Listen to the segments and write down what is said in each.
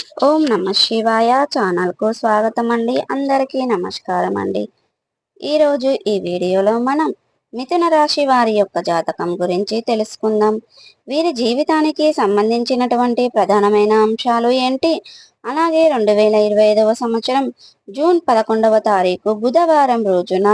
ఓం నమ శివాయ ఛానల్కు స్వాగతం అండి అందరికీ నమస్కారం అండి ఈరోజు ఈ వీడియోలో మనం మిథున రాశి వారి యొక్క జాతకం గురించి తెలుసుకుందాం. వీరి జీవితానికి సంబంధించినటువంటి ప్రధానమైన అంశాలు ఏంటి? అలాగే రెండు వేల ఇరవై ఐదవ సంవత్సరం జూన్ పదకొండవ తారీఖు బుధవారం రోజున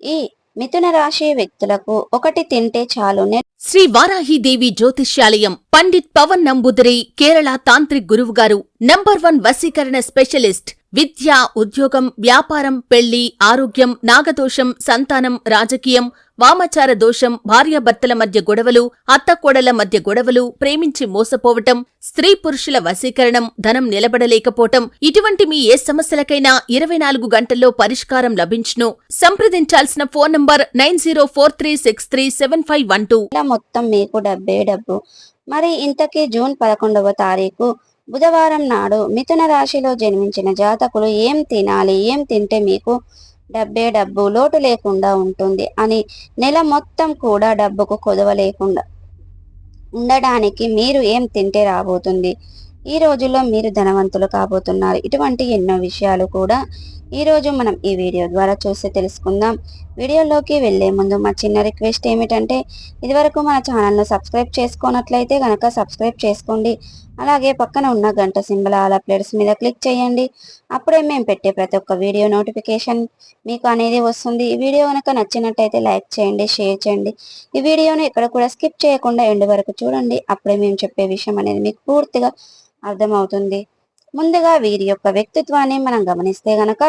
ఈ మిథున రాశి వ్యక్తులకు ఒకటి తింటే చాలు. శ్రీ వారాహిదేవి జ్యోతిష్యాలయం పండిత్ పవన్ నంబుదరి కేరళ తాంత్రిక్ గురువు గారు నంబర్ వన్ వశీకరణ స్పెషలిస్ట్ విద్య ఉద్యోగం వ్యాపారం పెళ్ళి ఆరోగ్యం నాగదోషం సంతానం రాజకీయం వామచార దోషం భార్యాభర్తల మధ్య గొడవలు అత్తకోడల మధ్య గొడవలు ప్రేమించి మోసపోవటం స్త్రీ పురుషుల వశీకరణం ధనం నిలబడలేకపోవటం ఇటువంటి మీ ఏ సమస్యలకైనా ఇరవై నాలుగు గంటల్లో పరిష్కారం లభించును. సంప్రదించాల్సిన phone number nine zero four three six three seven five one two. మొత్తం మీకు డబ్బే డబ్బు. మరి ఇంతకీ జూన్ పదకొండవ తారీఖు బుధవారం నాడు మిథున రాశిలో జన్మించిన జాతకులు ఏం తినాలి ఏం తింటే మీకు డబ్బే డబ్బు లోటు లేకుండా ఉంటుంది అని నెల మొత్తం కూడా డబ్బుకు కొదవ లేకుండా ఉండడానికి మీరు ఏం తింటే రాబోతుంది? ఈ రోజుల్లో మీరు ధనవంతులు కాబోతున్నారు. ఇటువంటి ఎన్నో విషయాలు కూడా ఈరోజు మనం ఈ వీడియో ద్వారా చూసి తెలుసుకుందాం. వీడియోలోకి వెళ్ళే ముందు మా చిన్న రిక్వెస్ట్ ఏమిటంటే ఇదివరకు మన ఛానల్ను సబ్స్క్రైబ్ చేసుకున్నట్లయితే కనుక సబ్స్క్రైబ్ చేసుకోండి. అలాగే పక్కన ఉన్న గంట సింబల్ ఆల్ అప్డేట్స్ మీద క్లిక్ చేయండి. అప్పుడే మేము పెట్టే ప్రతి ఒక్క వీడియో నోటిఫికేషన్ మీకు అనేది వస్తుంది. ఈ వీడియో కనుక నచ్చినట్టయితే లైక్ చేయండి షేర్ చేయండి. ఈ వీడియోను ఇక్కడ కూడా స్కిప్ చేయకుండా ఎండు వరకు చూడండి. అప్పుడే మేము చెప్పే విషయం అనేది మీకు పూర్తిగా అర్థమవుతుంది. ముందుగా వీరి యొక్క వ్యక్తిత్వాన్ని మనం గమనిస్తే గనక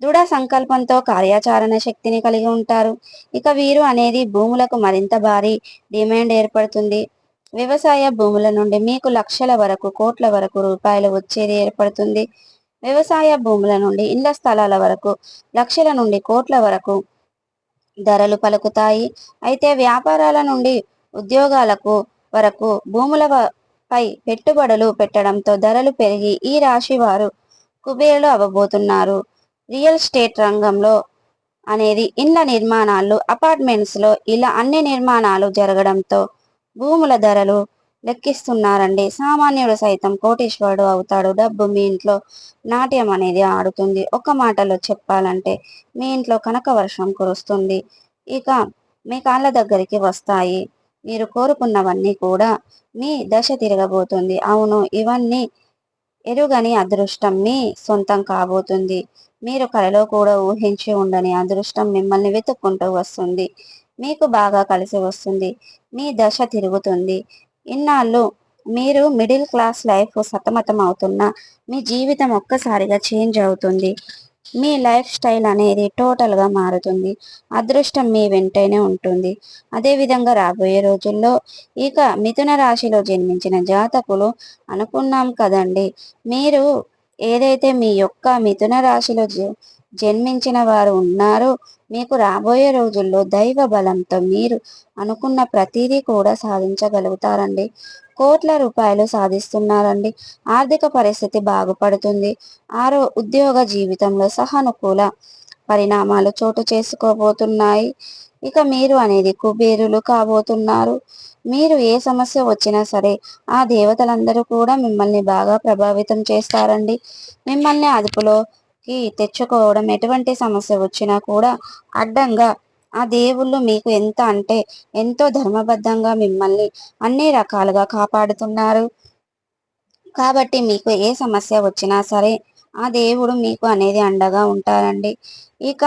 దృఢ సంకల్పంతో కార్యాచరణ శక్తిని కలిగి ఉంటారు. ఇక వీరు అనేది భూములకు మరింత భారీ డిమాండ్ ఏర్పడుతుంది. వ్యవసాయ భూముల నుండి మీకు లక్షల వరకు కోట్ల వరకు రూపాయలు వచ్చేది ఏర్పడుతుంది. వ్యవసాయ భూముల నుండి ఇళ్ళ స్థలాల వరకు లక్షల నుండి కోట్ల వరకు ధరలు పలుకుతాయి. అయితే వ్యాపారాల నుండి ఉద్యోగాలకు వరకు భూముల పై పెట్టుబడులు పెట్టడంతో ధరలు పెరిగి ఈ రాశి వారు కుబేరులు అవ్వబోతున్నారు. రియల్ స్టేట్ రంగంలో అనేది ఇండ్ల నిర్మాణాలు అపార్ట్మెంట్స్లో ఇలా అన్ని నిర్మాణాలు జరగడంతో భూముల ధరలు లెక్కిస్తున్నారండి. సామాన్యుడు సైతం కోటీశ్వరుడు అవుతాడు. డబ్బు మీ ఇంట్లో నాట్యం అనేది ఆడుతుంది. ఒక మాటలో చెప్పాలంటే మీ ఇంట్లో కనక వర్షం కురుస్తుంది. ఇక మీ కాళ్ళ దగ్గరికి వస్తాయి. మీరు కోరుకున్నవన్నీ కూడా మీ దశ తిరగబోతుంది. అవును ఇవన్నీ ఎరుగని అదృష్టం మీ సొంతం కాబోతుంది. మీరు కలలో కూడా ఊహించి ఉండని అదృష్టం మిమ్మల్ని వెతుక్కుంటూ వస్తుంది. మీకు బాగా కలిసి వస్తుంది. మీ దశ తిరుగుతుంది. ఇన్నాళ్ళు మీరు మిడిల్ క్లాస్ లైఫ్ సతమతం అవుతున్న మీ జీవితం ఒక్కసారిగా చేంజ్ అవుతుంది. మీ లైఫ్ స్టైల్ అనేది టోటల్గా మారుతుంది. అదృష్టం మీ వెంటనే ఉంటుంది. అదేవిధంగా రాబోయే రోజుల్లో ఇక మిథున రాశిలో జన్మించిన జాతకులు అనుకున్నాం కదండి. మీరు ఏదైతే మీ యొక్క మిథున రాశిలో జన్మించిన వారు ఉన్నారో. మీకు రాబోయే రోజుల్లో దైవ బలంతో మీరు అనుకున్న ప్రతిదీ కూడా సాధించగలుగుతారండి. కోట్ల రూపాయలు సాధిస్తున్నారండి. ఆర్థిక పరిస్థితి బాగుపడుతుంది. ఆరో ఉద్యోగ జీవితంలో సహానుకూల పరిణామాలు చోటు చేసుకోబోతున్నాయి. ఇక మీరు అనేది కుబేరులు కాబోతున్నారు. మీరు ఏ సమస్య వచ్చినా సరే ఆ దేవతలందరూ కూడా మిమ్మల్ని బాగా ప్రభావితం చేస్తారండి. మిమ్మల్ని అదుపులో కి తెచ్చుకోవడం ఎటువంటి సమస్య వచ్చినా కూడా అడ్డంగా ఆ దేవుళ్ళు మీకు ఎంత అంటే ఎంతో ధర్మబద్ధంగా మిమ్మల్ని అన్ని రకాలుగా కాపాడుతున్నారు. కాబట్టి మీకు ఏ సమస్య వచ్చినా సరే ఆ దేవుడు మీకు అనేది అండగా ఉంటారండి. ఇక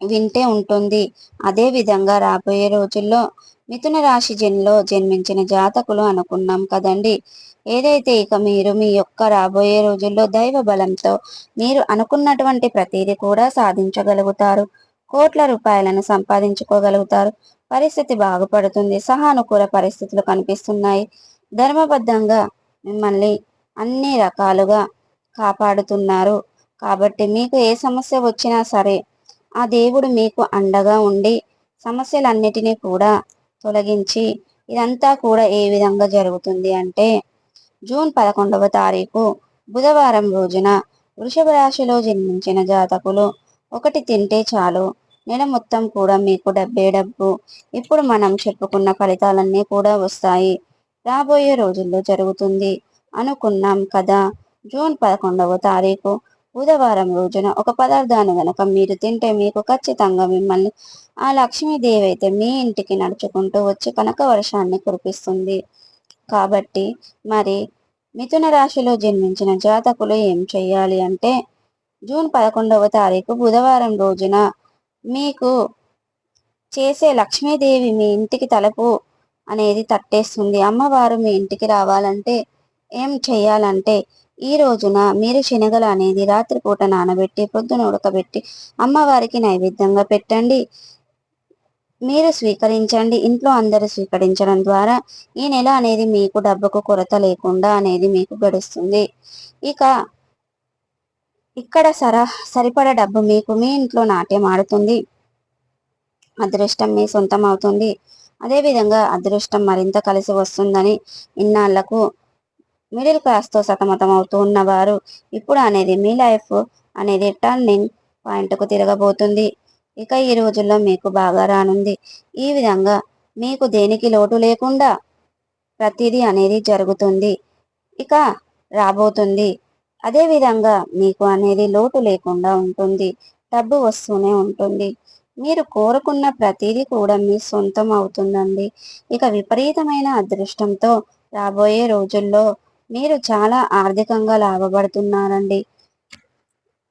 వింటే ఉంటుంది. అదే విధంగా రాబోయే రోజుల్లో మిథున రాశి జన్లో జన్మించిన జాతకులు అనుకున్నాం కదండి. ఏదైతే ఇక మీరు మీ యొక్క రాబోయే రోజుల్లో దైవ బలంతో మీరు అనుకున్నటువంటి ప్రతిదీ కూడా సాధించగలుగుతారు. కోట్ల రూపాయలను సంపాదించుకోగలుగుతారు. పరిస్థితి బాగుపడుతుంది. సహానుకూల పరిస్థితులు కనిపిస్తున్నాయి. ధర్మబద్ధంగా మిమ్మల్ని అన్ని రకాలుగా కాపాడుతున్నారు. కాబట్టి మీకు ఏ సమస్య వచ్చినా సరే ఆ దేవుడు మీకు అండగా ఉండి సమస్యలన్నిటినీ కూడా తొలగించి ఇదంతా కూడా ఏ విధంగా జరుగుతుంది అంటే జూన్ పదకొండవ తారీఖు బుధవారం రోజున వృషభ రాశిలో జన్మించిన జాతకులు ఒకటి తింటే చాలు. నెల మొత్తం కూడా మీకు డబ్బే డబ్బు. ఇప్పుడు మనం చెప్పుకున్న ఫలితాలన్నీ కూడా వస్తాయి. రాబోయే రోజుల్లో జరుగుతుంది అనుకున్నాం కదా. జూన్ పదకొండవ తారీఖు బుధవారం రోజున ఒక పదార్థాన్ని గనక మీరు తింటే మీకు ఖచ్చితంగా మిమ్మల్ని ఆ లక్ష్మీదేవి అయితే మీ ఇంటికి నడుచుకుంటూ వచ్చి కనక వర్షాన్ని కురిపిస్తుంది. కాబట్టి మరి మిథున రాశిలో జన్మించిన జాతకులు ఏం చేయాలి అంటే జూన్ పదకొండవ తారీఖు బుధవారం రోజున మీకు చేసే లక్ష్మీదేవి మీ ఇంటికి తలుపు అనేది తట్టేస్తుంది. అమ్మవారు మీ ఇంటికి రావాలంటే ఏం చేయాలంటే ఈ రోజున మీరు శనగలు అనేది రాత్రిపూట నానబెట్టి పొద్దున ఉడకబెట్టి అమ్మవారికి నైవేద్యంగా పెట్టండి. మీరు స్వీకరించండి. ఇంట్లో అందరూ స్వీకరించడం ద్వారా ఈ నెల అనేది మీకు డబ్బుకు కొరత లేకుండా అనేది మీకు గడుస్తుంది. ఇక ఇక్కడ సరా సరిపడ డబ్బు మీకు మీ ఇంట్లో నాట్యం ఆడుతుంది. అదృష్టం మీ సొంతం అవుతుంది. అదేవిధంగా అదృష్టం మరింత కలిసి వస్తుందని ఇన్నాళ్ళకు మిడిల్ క్లాస్తో సతమతం అవుతూ ఉన్నవారు ఇప్పుడు అనేది మీ లైఫ్ అనేది టర్నింగ్ పాయింట్కు తిరగబోతుంది. ఇక ఈ రోజుల్లో మీకు బాగా రానుంది. ఈ విధంగా మీకు దేనికి లోటు లేకుండా ప్రతిదీ అనేది జరుగుతుంది. ఇక రాబోతుంది. అదే విధంగా మీకు అనేది లోటు లేకుండా ఉంటుంది. డబ్బు వస్తూనే ఉంటుంది. మీరు కోరుకున్న ప్రతిదీ కూడా మీ సొంతం అవుతుందండి. ఇక విపరీతమైన అదృష్టంతో రాబోయే రోజుల్లో మీరు చాలా ఆర్థికంగా లాభపడుతున్నారండి.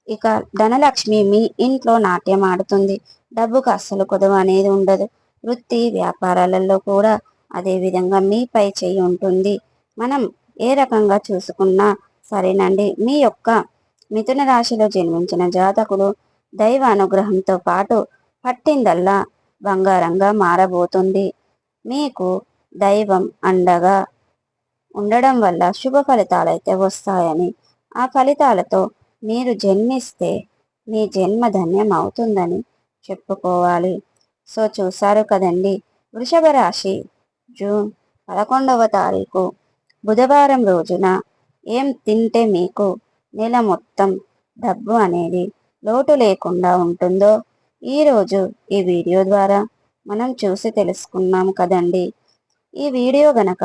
ఇక ధనలక్ష్మి మీ ఇంట్లో నాట్యం ఆడుతుంది. డబ్బుకు అస్సలు కొదవ అనేది ఉండదు. వృత్తి వ్యాపారాలలో కూడా అదే విధంగా మీపై చేయి ఉంటుంది. మనం ఏ రకంగా చూసుకున్నా సరేనండి. మీ యొక్క మిథున రాశిలో జన్మించిన జాతకులు దైవ అనుగ్రహంతో పాటు పట్టిందల్లా బంగారంగా మారబోతుంది. మీకు దైవం అండగా ఉండడం వల్ల శుభ ఫలితాలైతే వస్తాయని. ఆ ఫలితాలతో మీరు జన్మిస్తే మీ జన్మ ధన్యం అవుతుందని చెప్పుకోవాలి. సో చూసారు కదండి. వృషభ రాశి జూన్ పదకొండవ తారీఖు బుధవారం రోజున ఏం తింటే మీకు నెల మొత్తం డబ్బు అనేది లోటు లేకుండా ఉంటుందో ఈరోజు ఈ వీడియో ద్వారా మనం చూసి తెలుసుకున్నాం కదండి. ఈ వీడియో గనక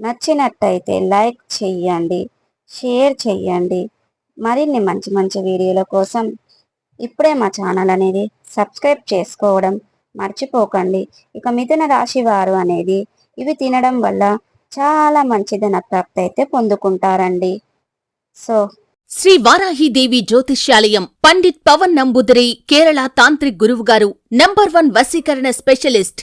నచ్చినట్టయితే లైక్ చెయ్యండి షేర్ చెయ్యండి. మరిన్ని మంచి మంచి వీడియోల కోసం ఇప్పుడే మా ఛానల్ అనేది సబ్స్క్రైబ్ చేసుకోవడం మర్చిపోకండి. ఇక మిథున రాశి వారు అనేది ఇవి తినడం వల్ల చాలా మంచి ధన ప్రాప్తి అయితే పొందుకుంటారండి. సో శ్రీ వారాహిదేవి జ్యోతిష్యాలయం పండిత్ పవన్ నంబూదరి కేరళ తాంత్రిక్ గురువుగారు నంబర్ వన్ వశీకరణ స్పెషలిస్ట్